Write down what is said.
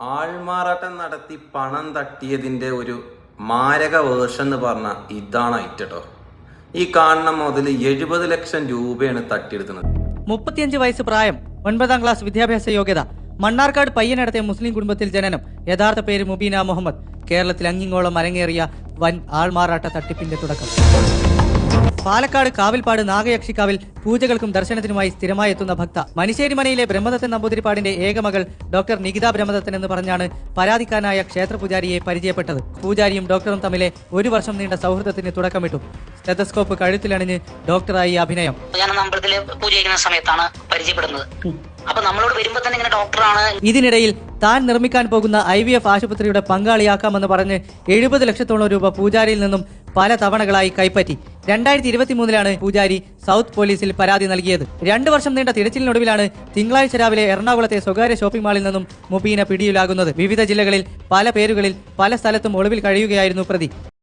ആൾമാറാട്ടം നടത്തി പണം തട്ടിയതിന്റെ ഒരു മാരക വേർഷൻ എന്ന് പറഞ്ഞ ഇതാണ് ഐറ്റട്ടോ ഈ കാണുന്ന മുതൽ എഴുപത് ലക്ഷം രൂപയാണ് തട്ടിയെടുക്കുന്നത്. മുപ്പത്തിയഞ്ച് വയസ്സ് പ്രായം ഒൻപതാം ക്ലാസ് വിദ്യാഭ്യാസ യോഗ്യത മണ്ണാർക്കാട് പയ്യനടത്തെ മുസ്ലിം കുടുംബത്തിൽ ജനനം യഥാർത്ഥ പേര് മുബീന മുഹമ്മദ്. കേരളത്തിൽ അങ്ങിങ്ങോളം അരങ്ങേറിയ വൻ ആൾമാറാട്ട തട്ടിപ്പിന്റെ തുടക്കം. പാലക്കാട് കാവിൽപ്പാട് നാഗയക്ഷിക്കാവിൽ പൂജകൾക്കും ദർശനത്തിനുമായി സ്ഥിരമായി എത്തുന്ന ഭക്ത. മനിശ്ശേരി മനയിലെ ബ്രഹ്മദത്തൻ നമ്പൂതിരിപ്പാടിന്റെ ഏകമകൾ ഡോക്ടർ നികിത ബ്രഹ്മദത്തൻ എന്ന് പറഞ്ഞാണ് പരാതിക്കാരനായ ക്ഷേത്ര പൂജാരിയെ പരിചയപ്പെട്ടത്. പൂജാരിയും ഡോക്ടറും തമ്മിലെ ഒരു വർഷം നീണ്ട സൗഹൃദത്തിന് തുടക്കമിട്ടു. സ്റ്റെതസ്കോപ്പ് കഴുത്തിലണിഞ്ഞ് ഡോക്ടറായി അഭിനയം. ഞാൻ അമ്പലത്തിലെ അമ്പലത്തിൽ പൂജ ചെയ്യുന്ന സമയത്താണ് പരിചയപ്പെടുന്നത്. അപ്പൊ നമ്മളോട് വരുമ്പോ തന്നെ ഇങ്ങനെ ഡോക്ടറാണ്. ഇതിനിടയിൽ താൻ നിർമ്മിക്കാൻ പോകുന്ന ഐ വി എഫ് ആശുപത്രിയുടെ പങ്കാളിയാക്കാമെന്ന് പറഞ്ഞ് എഴുപത് ലക്ഷത്തോളം രൂപ പൂജാരിയിൽ നിന്നും പല തവണകളായി കൈപ്പറ്റി. രണ്ടായിരത്തി ഇരുപത്തി മൂന്നിലാണ് പൂജാരി സൗത്ത് പോലീസിൽ പരാതി നൽകിയത്. രണ്ടു വർഷം നീണ്ട തിരച്ചിലിനൊടുവിലാണ് തിങ്കളാഴ്ച രാവിലെ എറണാകുളത്തെ സ്വകാര്യ ഷോപ്പിംഗ് മാളിൽ നിന്നും മുബീന പിടിയിലാകുന്നത്. വിവിധ ജില്ലകളിൽ പല പേരുകളിൽ പല സ്ഥലത്തും ഒളിവിൽ കഴിയുകയായിരുന്നു പ്രതി.